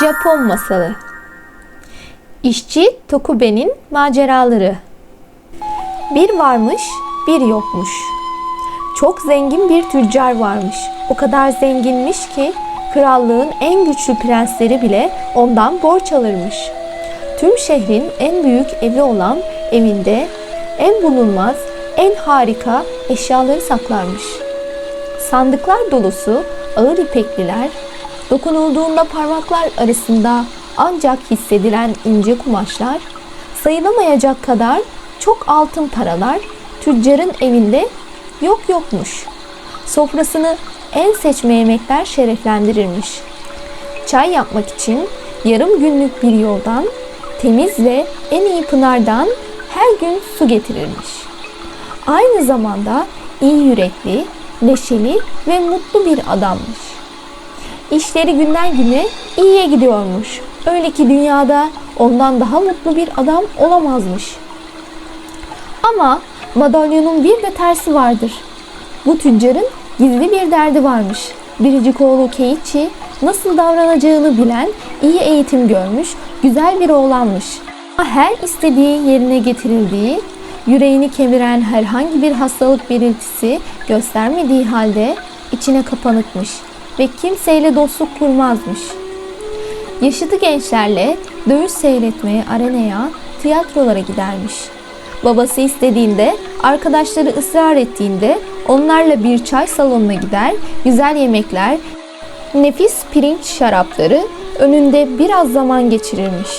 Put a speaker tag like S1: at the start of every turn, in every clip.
S1: Japon masalı. İşçi Tokube'nin maceraları. Bir varmış, bir yokmuş. Çok zengin bir tüccar varmış. O kadar zenginmiş ki krallığın en güçlü prensleri bile ondan borç alırmış. Tüm şehrin en büyük evi olan evinde en bulunmaz, en harika eşyaları saklarmış. Sandıklar dolusu ağır ipekliler, dokunulduğunda parmaklar arasında ancak hissedilen ince kumaşlar, sayılamayacak kadar çok altın paralar tüccarın evinde yok yokmuş. Sofrasını en seçme yemekler şereflendirirmiş. Çay yapmak için yarım günlük bir yoldan, temiz ve en iyi pınardan her gün su getirirmiş. Aynı zamanda iyi yürekli, neşeli ve mutlu bir adammış. İşleri günden güne iyiye gidiyormuş. Öyle ki dünyada ondan daha mutlu bir adam olamazmış. Ama madalyonun bir de tersi vardır. Bu tüccarın gizli bir derdi varmış. Biricik oğlu Keiichi nasıl davranacağını bilen, iyi eğitim görmüş, güzel bir oğlanmış. Ama her istediği yerine getirildiği, yüreğini kemiren herhangi bir hastalık belirtisi göstermediği halde içine kapanıkmış ve kimseyle dostluk kurmazmış. Yaşıtı gençlerle dövüş seyretmeye arenaya, tiyatrolara gidermiş. Babası istediğinde, arkadaşları ısrar ettiğinde onlarla bir çay salonuna gider, güzel yemekler, nefis pirinç şarapları önünde biraz zaman geçirirmiş.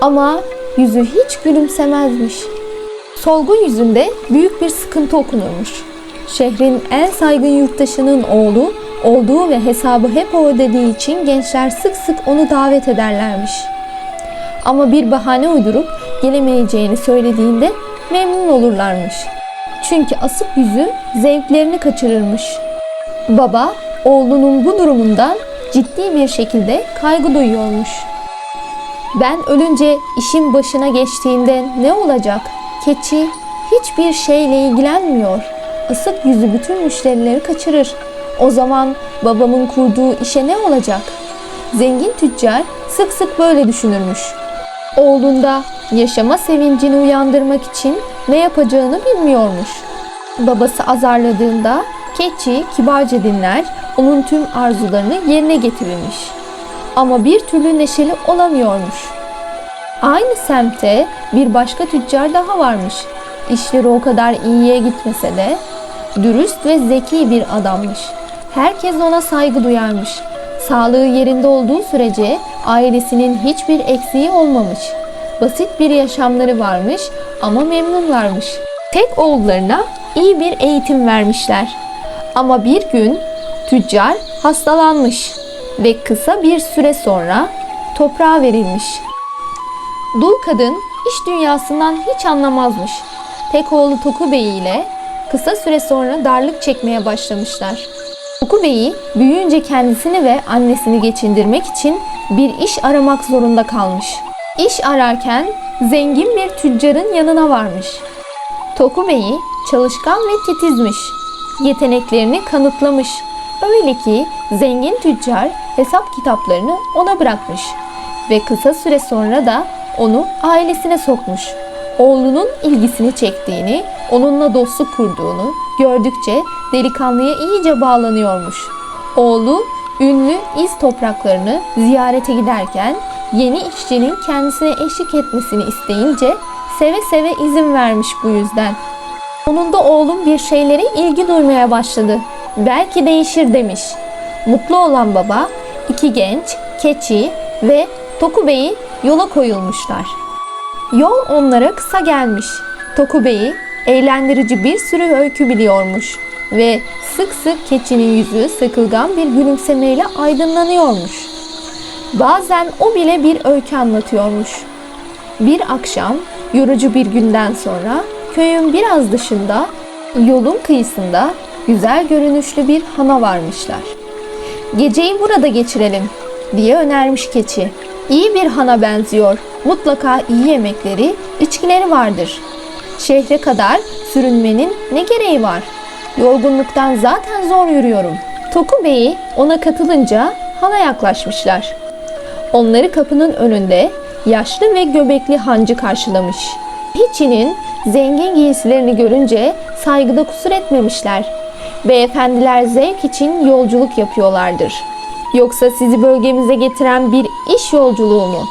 S1: Ama yüzü hiç gülümsemezmiş. Solgun yüzünde büyük bir sıkıntı okunurmuş. Şehrin en saygın yurttaşının oğlu olduğu ve hesabı hep o ödediği için gençler sık sık onu davet ederlermiş. Ama bir bahane uydurup gelemeyeceğini söylediğinde memnun olurlarmış. Çünkü asık yüzü zevklerini kaçırırmış. Baba oğlunun bu durumundan ciddi bir şekilde kaygı duyuyormuş. Ben ölünce işin başına geçtiğinde ne olacak? Keçi hiçbir şeyle ilgilenmiyor. Asık yüzü bütün müşterileri kaçırır. O zaman babamın kurduğu işe ne olacak? Zengin tüccar sık sık böyle düşünürmüş. Oğlunda yaşama sevincini uyandırmak için ne yapacağını bilmiyormuş. Babası azarladığında keçi kibarca dinler, onun tüm arzularını yerine getirirmiş. Ama bir türlü neşeli olamıyormuş. Aynı semte bir başka tüccar daha varmış. İşleri o kadar iyiye gitmese de dürüst ve zeki bir adammış. Herkes ona saygı duyarmış. Sağlığı yerinde olduğu sürece ailesinin hiçbir eksiği olmamış. Basit bir yaşamları varmış ama memnunlarmış. Tek oğullarına iyi bir eğitim vermişler. Ama bir gün tüccar hastalanmış ve kısa bir süre sonra toprağa verilmiş. Dul kadın iş dünyasından hiç anlamazmış. Tek oğlu Toku Bey ile kısa süre sonra darlık çekmeye başlamışlar. Toku Bey'i büyüyünce kendisini ve annesini geçindirmek için bir iş aramak zorunda kalmış. İş ararken zengin bir tüccarın yanına varmış. Toku Bey'i çalışkan ve titizmiş. Yeteneklerini kanıtlamış. Öyle ki zengin tüccar hesap kitaplarını ona bırakmış ve kısa süre sonra da onu ailesine sokmuş. Oğlunun ilgisini çektiğini, onunla dostluk kurduğunu gördükçe delikanlıya iyice bağlanıyormuş. Oğlu ünlü iz topraklarını ziyarete giderken yeni işçinin kendisine eşlik etmesini isteyince seve seve izin vermiş bu yüzden. Sonunda oğlum bir şeylere ilgi duymaya başladı. Belki değişir demiş. Mutlu olan baba iki genç, keçi ve Toku Bey'i yola koyulmuşlar. Yol onlara kısa gelmiş. Toku Bey'i eğlendirici bir sürü öykü biliyormuş ve sık sık keçinin yüzü sıkılgan bir gülümsemeyle aydınlanıyormuş. Bazen o bile bir öykü anlatıyormuş. Bir akşam yorucu bir günden sonra köyün biraz dışında yolun kıyısında güzel görünüşlü bir hana varmışlar. Geceyi burada geçirelim diye önermiş keçi. İyi bir hana benziyor. Mutlaka iyi yemekleri, içkileri vardır. Şehre kadar sürünmenin ne gereği var? Yorgunluktan zaten zor yürüyorum. Toku Bey'i ona katılınca hana yaklaşmışlar. Onları kapının önünde yaşlı ve göbekli hancı karşılamış. Keçinin zengin giysilerini görünce saygıda kusur etmemişler. Beyefendiler zevk için yolculuk yapıyorlardır. Yoksa sizi bölgemize getiren bir iş yolculuğu mu?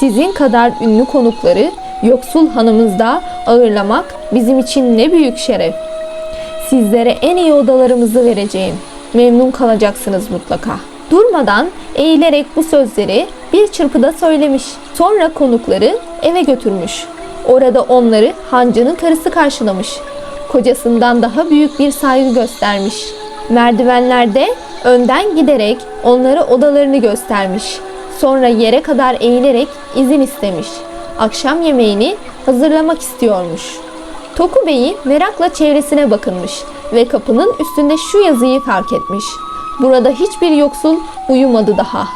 S1: Sizin kadar ünlü konukları yoksul hanımızda ağırlamak bizim için ne büyük şeref. Sizlere en iyi odalarımızı vereceğim. Memnun kalacaksınız mutlaka. Durmadan eğilerek bu sözleri bir çırpıda söylemiş. Sonra konukları eve götürmüş. Orada onları hancının karısı karşılamış. Kocasından daha büyük bir saygı göstermiş. Merdivenlerde önden giderek onlara odalarını göstermiş. Sonra yere kadar eğilerek izin istemiş. Akşam yemeğini hazırlamak istiyormuş. Toku Bey'i merakla çevresine bakınmış ve kapının üstünde şu yazıyı fark etmiş. Burada hiçbir yoksul uyumadı daha.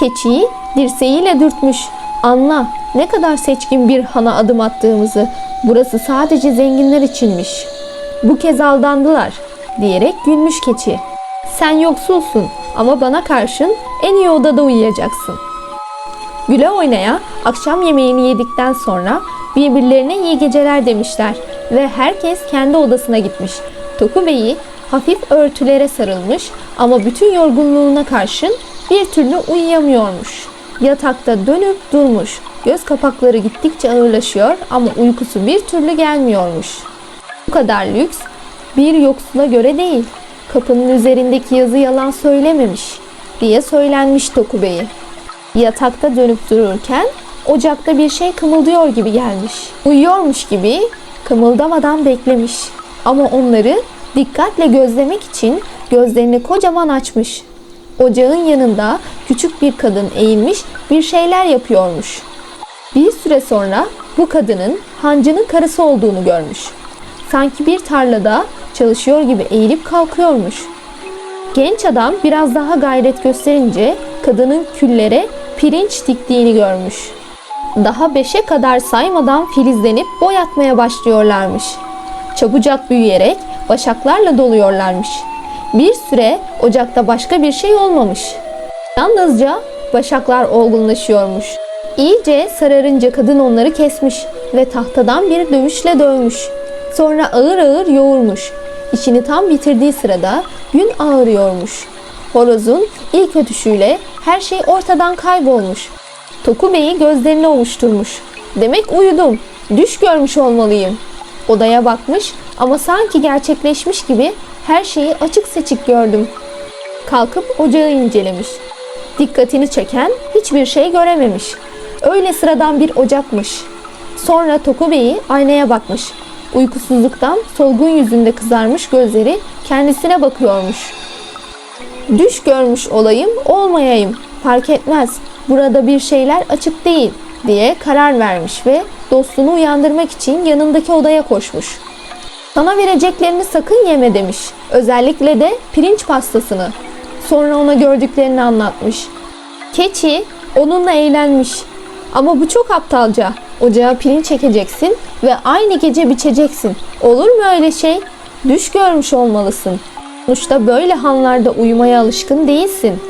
S1: Keçiyi dirseğiyle dürtmüş. Anla ne kadar seçkin bir hana adım attığımızı. Burası sadece zenginler içinmiş. Bu kez aldandılar diyerek gülmüş keçi. Sen yoksulsun ama bana karşın en iyi odada uyuyacaksın. Güle oynaya akşam yemeğini yedikten sonra birbirlerine iyi geceler demişler ve herkes kendi odasına gitmiş. Toku Bey'i hafif örtülere sarılmış ama bütün yorgunluğuna karşın bir türlü uyuyamıyormuş. Yatakta dönüp durmuş. Göz kapakları gittikçe ağırlaşıyor ama uykusu bir türlü gelmiyormuş. Bu kadar lüks bir yoksula göre değil. Kapının üzerindeki yazı yalan söylememiş diye söylenmiş Toku Bey'i. Yatakta dönüp dururken ocakta bir şey kımıldıyor gibi gelmiş. Uyuyormuş gibi kımıldamadan beklemiş. Ama onları dikkatle gözlemek için gözlerini kocaman açmış. Ocağın yanında küçük bir kadın eğilmiş bir şeyler yapıyormuş. Bir süre sonra bu kadının hancının karısı olduğunu görmüş. Sanki bir tarlada çalışıyor gibi eğilip kalkıyormuş. Genç adam biraz daha gayret gösterince kadının küllere pirinç diktiğini görmüş. Daha beşe kadar saymadan filizlenip boy atmaya başlıyorlarmış. Çabucak büyüyerek başaklarla doluyorlarmış. Bir süre ocakta başka bir şey olmamış. Yalnızca başaklar olgunlaşıyormuş. İyice sararınca kadın onları kesmiş ve tahtadan bir dövüşle dövmüş. Sonra ağır ağır yoğurmuş. İşini tam bitirdiği sırada gün ağrıyormuş. Horozun ilk ötüşüyle her şey ortadan kaybolmuş. Toku Bey'i gözlerini ovuşturmuş. Demek uyudum. Düş görmüş olmalıyım. Odaya bakmış ama sanki gerçekleşmiş gibi her şeyi açık seçik gördüm. Kalkıp ocağı incelemiş. Dikkatini çeken hiçbir şey görememiş. Öyle sıradan bir ocakmış. Sonra Toku Bey'i aynaya bakmış. Uykusuzluktan solgun yüzünde kızarmış gözleri kendisine bakıyormuş. Düş görmüş olayım, olmayayım. Fark etmez. Burada bir şeyler açık değil diye karar vermiş ve dostunu uyandırmak için yanındaki odaya koşmuş. Sana vereceklerini sakın yeme demiş. Özellikle de pirinç pastasını. Sonra ona gördüklerini anlatmış. Keçi onunla eğlenmiş. Ama bu çok aptalca. Ocağa pirinç çekeceksin ve aynı gece biçeceksin. Olur mu öyle şey? Düş görmüş olmalısın. Sonuçta böyle hanlarda uyumaya alışkın değilsin.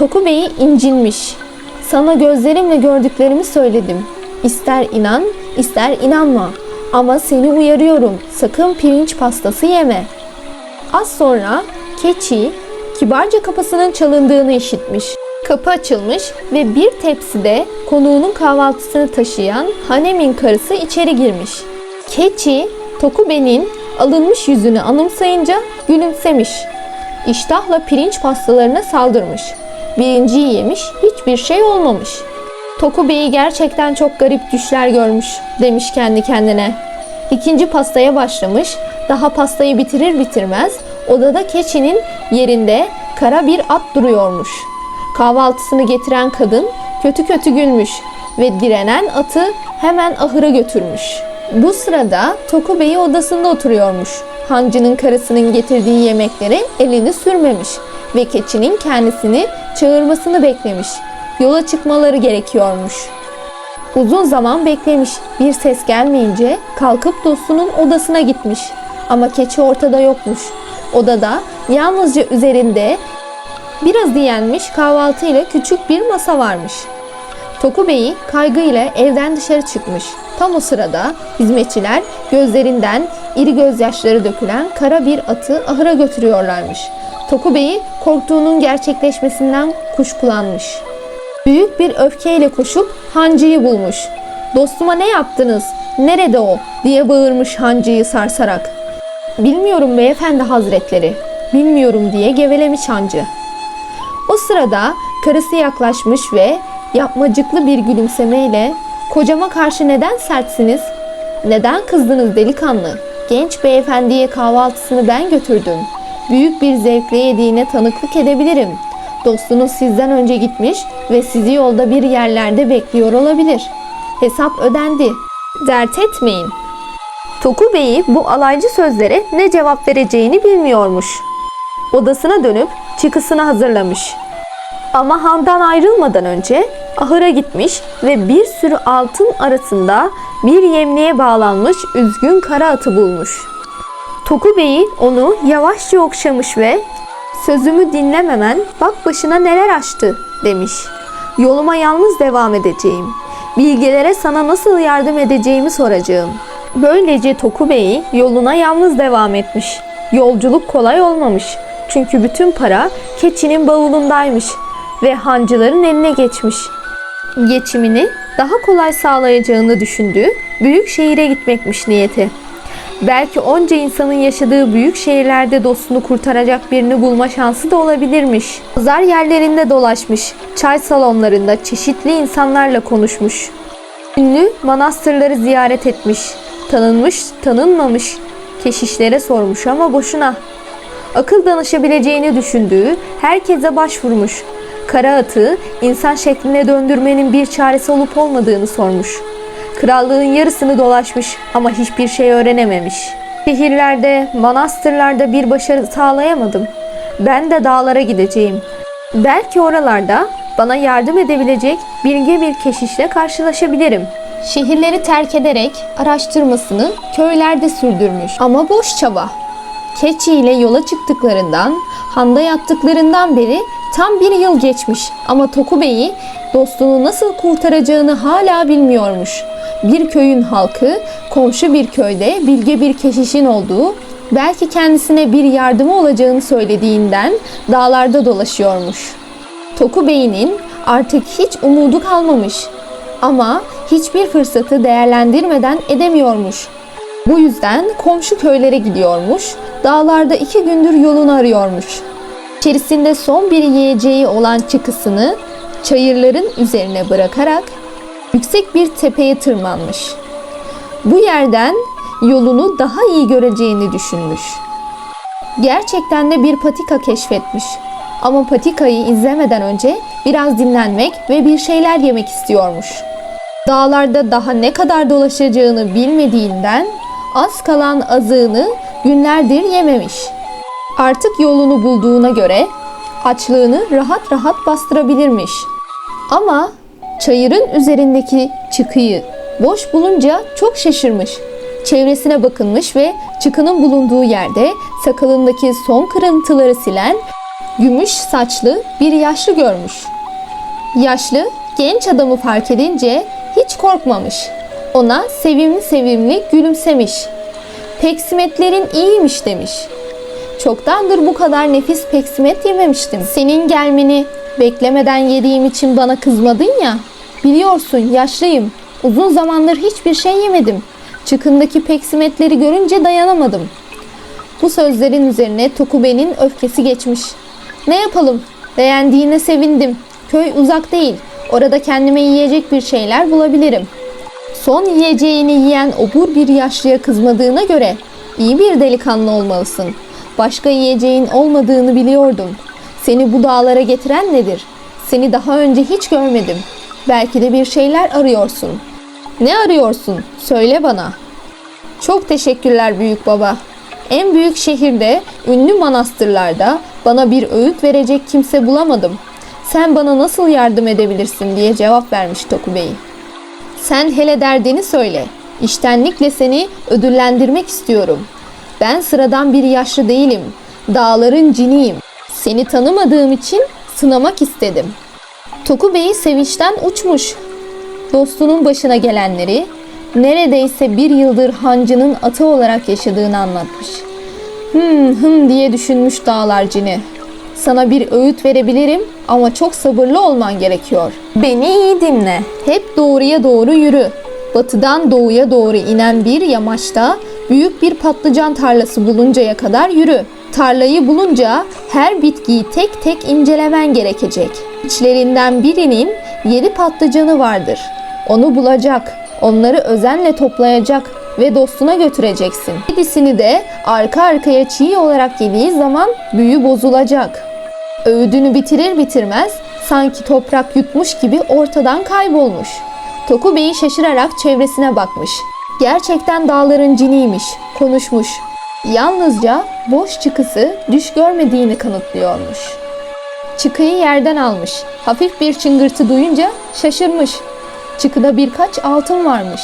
S1: Toku Bey'i incinmiş. Sana gözlerimle gördüklerimi söyledim. İster inan, ister inanma. Ama seni uyarıyorum. Sakın pirinç pastası yeme. Az sonra keçi kibarca kapısının çalındığını işitmiş. Kapı açılmış ve bir tepside konuğunun kahvaltısını taşıyan Hanem'in karısı içeri girmiş. Keçi, Tokube'nin alınmış yüzünü anımsayınca gülümsemiş. İştahla pirinç pastalarına saldırmış. Birinciyi yemiş, hiçbir şey olmamış. Toku Bey'i gerçekten çok garip düşler görmüş demiş kendi kendine. İkinci pastaya başlamış. Daha pastayı bitirir bitirmez odada keçinin yerinde kara bir at duruyormuş. Kahvaltısını getiren kadın kötü kötü gülmüş ve direnen atı hemen ahıra götürmüş. Bu sırada Toku Bey odasında oturuyormuş. Hancının karısının getirdiği yemekleri elini sürmemiş ve keçinin kendisini çağırmasını beklemiş. Yola çıkmaları gerekiyormuş. Uzun zaman beklemiş. Bir ses gelmeyince kalkıp dostunun odasına gitmiş. Ama keçi ortada yokmuş. Odada yalnızca üzerinde Biraz yenmiş kahvaltı ile küçük bir masa varmış. Toku Bey kaygı ile evden dışarı çıkmış. Tam o sırada hizmetçiler gözlerinden iri gözyaşları dökülen kara bir atı ahıra götürüyorlarmış. Toku Bey korktuğunun gerçekleşmesinden kuşkulanmış. Büyük bir öfkeyle koşup hancıyı bulmuş. Dostuma ne yaptınız? Nerede o? diye bağırmış hancıyı sarsarak. Bilmiyorum beyefendi hazretleri. Bilmiyorum diye gevelemiş hancı. O sırada karısı yaklaşmış ve yapmacıklı bir gülümsemeyle kocama karşı neden sertsiniz? Neden kızdınız delikanlı? Genç beyefendiye kahvaltısını ben götürdüm. Büyük bir zevkle yediğine tanıklık edebilirim. Dostunuz sizden önce gitmiş ve sizi yolda bir yerlerde bekliyor olabilir. Hesap ödendi. Dert etmeyin. Toku Bey'i bu alaycı sözlere ne cevap vereceğini bilmiyormuş. Odasına dönüp çıkısını hazırlamış. Ama handan ayrılmadan önce ahıra gitmiş ve bir sürü altın arasında bir yemliğe bağlanmış üzgün kara atı bulmuş. Toku Bey onu yavaşça okşamış ve sözümü dinlememen bak başına neler açtı demiş. Yoluma yalnız devam edeceğim. Bilgelere sana nasıl yardım edeceğimi soracağım. Böylece Toku Bey yoluna yalnız devam etmiş. Yolculuk kolay olmamış. Çünkü bütün para keçinin bavulundaymış ve hancıların eline geçmiş. Geçimini daha kolay sağlayacağını düşündüğü büyük şehire gitmekmiş niyeti. Belki onca insanın yaşadığı büyük şehirlerde dostunu kurtaracak birini bulma şansı da olabilirmiş. Pazar yerlerinde dolaşmış, çay salonlarında çeşitli insanlarla konuşmuş. Ünlü manastırları ziyaret etmiş. Tanınmış, tanınmamış keşişlere sormuş ama boşuna. Akıl danışabileceğini düşündüğü herkese başvurmuş. Kara atı insan şekline döndürmenin bir çaresi olup olmadığını sormuş. Krallığın yarısını dolaşmış ama hiçbir şey öğrenememiş. Şehirlerde, manastırlarda bir başarı sağlayamadım. Ben de dağlara gideceğim. Belki oralarda bana yardım edebilecek bilge bir keşişle karşılaşabilirim. Şehirleri terk ederek araştırmasını köylerde sürdürmüş. Ama boş çaba. Keçi ile yola çıktıklarından, handa yattıklarından beri tam bir yıl geçmiş. Ama Toku Bey'i dostunu nasıl kurtaracağını hala bilmiyormuş. Bir köyün halkı komşu bir köyde bilge bir keşişin olduğu, belki kendisine bir yardımı olacağını söylediğinden dağlarda dolaşıyormuş. Toku Bey'in artık hiç umudu kalmamış. Ama hiçbir fırsatı değerlendirmeden edemiyormuş. Bu yüzden komşu köylere gidiyormuş, dağlarda iki gündür yolunu arıyormuş. İçerisinde son bir yiyeceği olan çıkısını çayırların üzerine bırakarak yüksek bir tepeye tırmanmış. Bu yerden yolunu daha iyi göreceğini düşünmüş. Gerçekten de bir patika keşfetmiş. Ama patikayı izlemeden önce biraz dinlenmek ve bir şeyler yemek istiyormuş. Dağlarda daha ne kadar dolaşacağını bilmediğinden az kalan azığını günlerdir yememiş. Artık yolunu bulduğuna göre açlığını rahat rahat bastırabilirmiş. Ama çayırın üzerindeki çıkıyı boş bulunca çok şaşırmış. Çevresine bakınmış ve çıkının bulunduğu yerde sakalındaki son kırıntıları silen gümüş saçlı bir yaşlı görmüş. Yaşlı genç adamı fark edince hiç korkmamış. Ona sevimli sevimli gülümsemiş. Peksimetlerin iyiymiş demiş. Çoktandır bu kadar nefis peksimet yememiştim. Senin gelmeni beklemeden yediğim için bana kızmadın ya. Biliyorsun yaşlıyım. Uzun zamandır hiçbir şey yemedim. Çıkındaki peksimetleri görünce dayanamadım. Bu sözlerin üzerine Tokube'nin öfkesi geçmiş. Ne yapalım? Beğendiğine sevindim. Köy uzak değil. Orada kendime yiyecek bir şeyler bulabilirim. Son yiyeceğini yiyen obur bir yaşlıya kızmadığına göre iyi bir delikanlı olmalısın. Başka yiyeceğin olmadığını biliyordum. Seni bu dağlara getiren nedir? Seni daha önce hiç görmedim. Belki de bir şeyler arıyorsun. Ne arıyorsun? Söyle bana. Çok teşekkürler büyük baba. En büyük şehirde, ünlü manastırlarda bana bir öğüt verecek kimse bulamadım. Sen bana nasıl yardım edebilirsin diye cevap vermiş Toku Bey. Sen hele derdini söyle. İştenlikle seni ödüllendirmek istiyorum. Ben sıradan bir yaşlı değilim. Dağların ciniyim. Seni tanımadığım için sınamak istedim. Toku Bey sevinçten uçmuş. Dostunun başına gelenleri, neredeyse bir yıldır hancının atı olarak yaşadığını anlatmış. Hmm hım diye düşünmüş dağlar cini. Sana bir öğüt verebilirim ama çok sabırlı olman gerekiyor. Beni iyi dinle. Hep doğruya doğru yürü. Batıdan doğuya doğru inen bir yamaçta büyük bir patlıcan tarlası buluncaya kadar yürü. Tarlayı bulunca her bitkiyi tek tek incelemen gerekecek. İçlerinden birinin yedi patlıcanı vardır. Onu bulacak, onları özenle toplayacak ve dostuna götüreceksin. Yedisini de arka arkaya çiğ olarak yediği zaman büyü bozulacak. Öğüdünü bitirir bitirmez sanki toprak yutmuş gibi ortadan kaybolmuş. Toku Bey şaşırarak çevresine bakmış. Gerçekten dağların ciniymiş, konuşmuş. Yalnızca boş çıkısı düş görmediğini kanıtlıyormuş. Çıkıyı yerden almış. Hafif bir çıngırtı duyunca şaşırmış. Çıkıda birkaç altın varmış.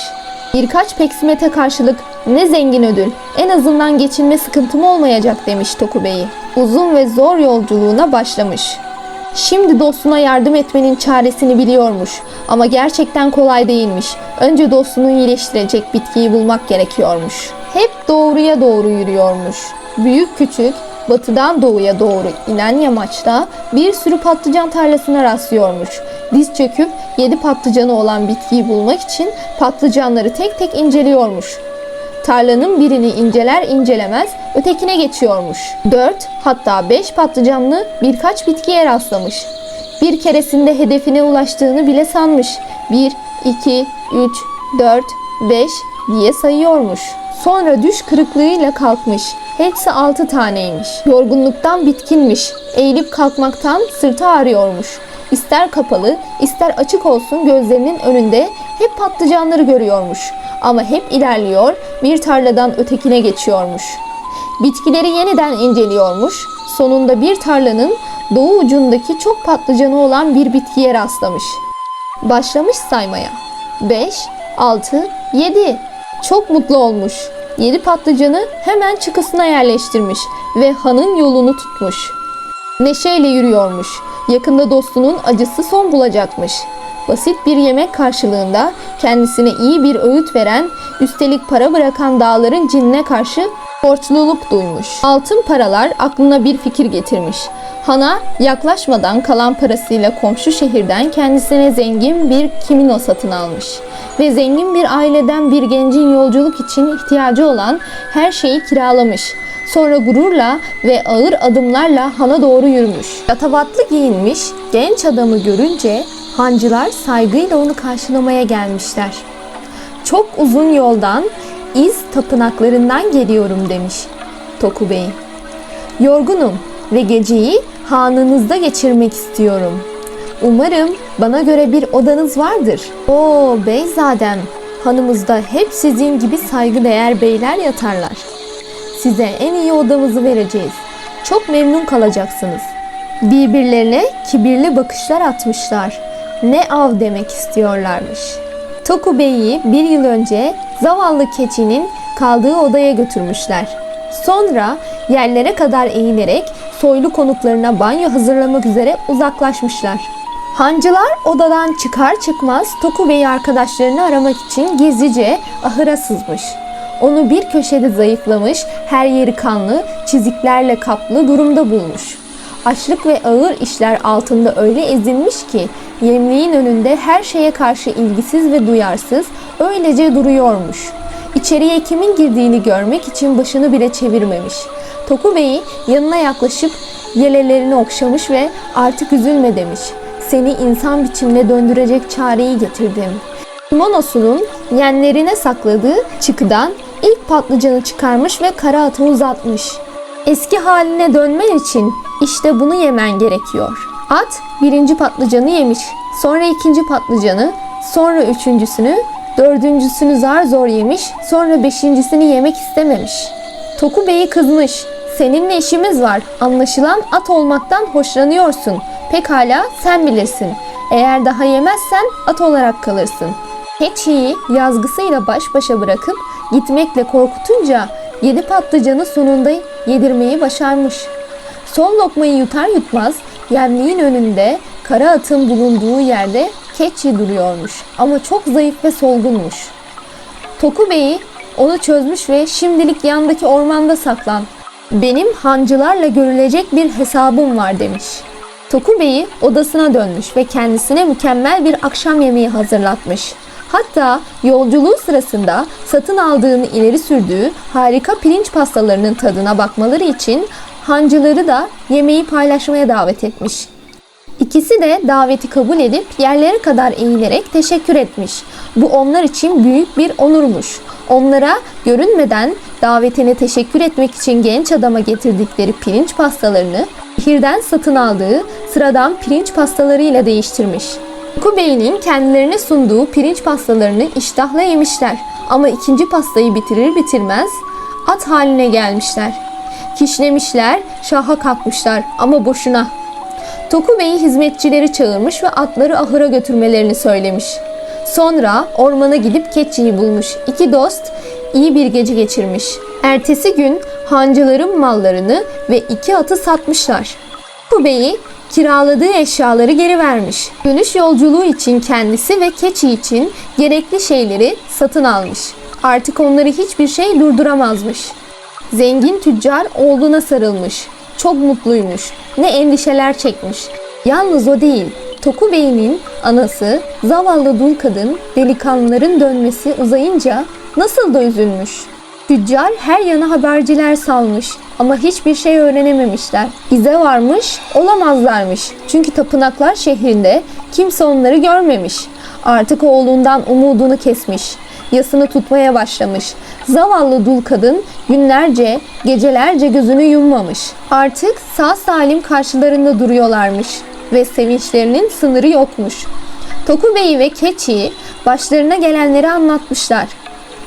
S1: Birkaç peksimete karşılık ne zengin ödül. En azından geçinme sıkıntım olmayacak demiş Toku Bey'i. Uzun ve zor yolculuğuna başlamış. Şimdi dostuna yardım etmenin çaresini biliyormuş ama gerçekten kolay değilmiş. Önce dostunu iyileştirecek bitkiyi bulmak gerekiyormuş. Hep doğruya doğru yürüyormuş. Büyük küçük batıdan doğuya doğru inen yamaçta bir sürü patlıcan tarlasına rastlıyormuş. Diz çöküp yedi patlıcanı olan bitkiyi bulmak için patlıcanları tek tek inceliyormuş. Tarlanın birini inceler incelemez ötekine geçiyormuş. 4 hatta 5 patlıcanlı birkaç bitkiye rastlamış. Bir keresinde hedefine ulaştığını bile sanmış. 1, 2, 3, 4, 5 diye sayıyormuş. Sonra düş kırıklığıyla kalkmış. Hepsi 6 taneymiş. Yorgunluktan bitkinmiş. Eğilip kalkmaktan sırtı ağrıyormuş. İster kapalı, ister açık olsun gözlerinin önünde hep patlıcanları görüyormuş. Ama hep ilerliyor, bir tarladan ötekine geçiyormuş. Bitkileri yeniden inceliyormuş. Sonunda bir tarlanın doğu ucundaki çok patlıcanı olan bir bitkiye rastlamış. Başlamış saymaya. 5, 6, 7. Çok mutlu olmuş. 7 patlıcanı hemen çıkısına yerleştirmiş ve hanın yolunu tutmuş. Neşeyle yürüyormuş. Yakında dostunun acısı son bulacakmış. Basit bir yemek karşılığında kendisine iyi bir öğüt veren, üstelik para bırakan dağların cinine karşı borçluluk duymuş. Altın paralar aklına bir fikir getirmiş. Hana yaklaşmadan kalan parasıyla komşu şehirden kendisine zengin bir kimino satın almış. Ve zengin bir aileden bir gencin yolculuk için ihtiyacı olan her şeyi kiralamış. Sonra gururla ve ağır adımlarla hana doğru yürümüş. Yatavatlı giyinmiş genç adamı görünce hancılar saygıyla onu karşılamaya gelmişler. Çok uzun yoldan iz tapınaklarından geliyorum demiş Toku Bey. Yorgunum ve geceyi hanınızda geçirmek istiyorum. Umarım bana göre bir odanız vardır. Oo beyzadem, hanımızda hep sizin gibi saygıdeğer beyler yatarlar. Size en iyi odamızı vereceğiz. Çok memnun kalacaksınız. Birbirlerine kibirli bakışlar atmışlar. Ne av demek istiyorlarmış. Toku Bey'i bir yıl önce zavallı keçinin kaldığı odaya götürmüşler. Sonra yerlere kadar eğilerek soylu konuklarına banyo hazırlamak üzere uzaklaşmışlar. Hancılar odadan çıkar çıkmaz Toku Bey arkadaşlarını aramak için gizlice ahıra sızmış. Onu bir köşede zayıflamış, her yeri kanlı, çiziklerle kaplı durumda bulmuş. Açlık ve ağır işler altında öyle ezilmiş ki yemliğin önünde her şeye karşı ilgisiz ve duyarsız öylece duruyormuş. İçeriye kimin girdiğini görmek için başını bile çevirmemiş. Toku Bey'i yanına yaklaşıp yelelerini okşamış ve artık üzülme demiş. Seni insan biçimine döndürecek çareyi getirdim. Kimonosunun yenlerine sakladığı çıkıdan ilk patlıcanı çıkarmış ve kara ata uzatmış. Eski haline dönmen için işte bunu yemen gerekiyor. At birinci patlıcanı yemiş, sonra ikinci patlıcanı, sonra üçüncüsünü, dördüncüsünü zar zor yemiş, sonra beşincisini yemek istememiş. Toku Bey'i kızmış. Seninle işimiz var. Anlaşılan at olmaktan hoşlanıyorsun. Pekala sen bilirsin. Eğer daha yemezsen at olarak kalırsın. Keçiyi yazgısıyla baş başa bırakıp gitmekle korkutunca yedi patlıcanı sonunda yedirmeyi başarmış. Son lokmayı yutar yutmaz yemliğin önünde kara atın bulunduğu yerde keçi duruyormuş ama çok zayıf ve solgunmuş. Toku Bey'i onu çözmüş ve şimdilik yandaki ormanda saklan. Benim hancılarla görülecek bir hesabım var demiş. Toku Bey'i odasına dönmüş ve kendisine mükemmel bir akşam yemeği hazırlatmış. Hatta yolculuğu sırasında satın aldığını ileri sürdüğü harika pirinç pastalarının tadına bakmaları için hancıları da yemeği paylaşmaya davet etmiş. İkisi de daveti kabul edip yerlere kadar eğilerek teşekkür etmiş. Bu onlar için büyük bir onurmuş. Onlara görünmeden davetine teşekkür etmek için genç adama getirdikleri pirinç pastalarını şehirden satın aldığı sıradan pirinç pastalarıyla değiştirmiş. Toku Bey'in kendilerine sunduğu pirinç pastalarını iştahla yemişler. Ama ikinci pastayı bitirir bitirmez at haline gelmişler. Kişnemişler, şaha kalkmışlar ama boşuna. Toku Bey hizmetçileri çağırmış ve atları ahıra götürmelerini söylemiş. Sonra ormana gidip keçiyi bulmuş. İki dost iyi bir gece geçirmiş. Ertesi gün hancıların mallarını ve iki atı satmışlar. Toku Bey'i kiraladığı eşyaları geri vermiş. Dönüş yolculuğu için kendisi ve keçi için gerekli şeyleri satın almış. Artık onları hiçbir şey durduramazmış. Zengin tüccar oğluna sarılmış. Çok mutluymuş. Ne endişeler çekmiş. Yalnız o değil. Toku Bey'in anası zavallı dul kadın delikanlıların dönmesi uzayınca nasıl da üzülmüş. Tüccar her yana haberciler salmış ama hiçbir şey öğrenememişler. İze varmış, olamazlarmış. Çünkü tapınaklar şehrinde kimse onları görmemiş. Artık oğlundan umudunu kesmiş. Yasını tutmaya başlamış. Zavallı dul kadın günlerce, gecelerce gözünü yummamış. Artık sağ salim karşılarında duruyorlarmış ve sevinçlerinin sınırı yokmuş. Toku Bey ve Keçi başlarına gelenleri anlatmışlar.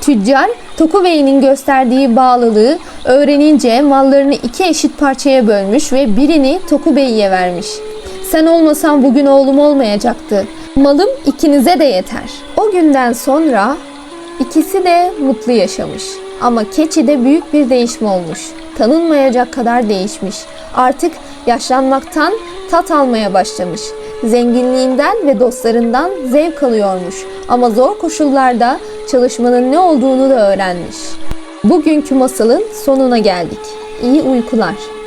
S1: Tüccar Toku Bey'in gösterdiği bağlılığı öğrenince mallarını iki eşit parçaya bölmüş ve birini Toku Bey'e vermiş. Sen olmasan bugün oğlum olmayacaktı. Malım ikinize de yeter. O günden sonra ikisi de mutlu yaşamış. Ama keçide büyük bir değişme olmuş. Tanınmayacak kadar değişmiş. Artık yaşlanmaktan tat almaya başlamış. Zenginliğinden ve dostlarından zevk alıyormuş. Ama zor koşullarda çalışmanın ne olduğunu da öğrenmiş. Bugünkü masalın sonuna geldik. İyi uykular.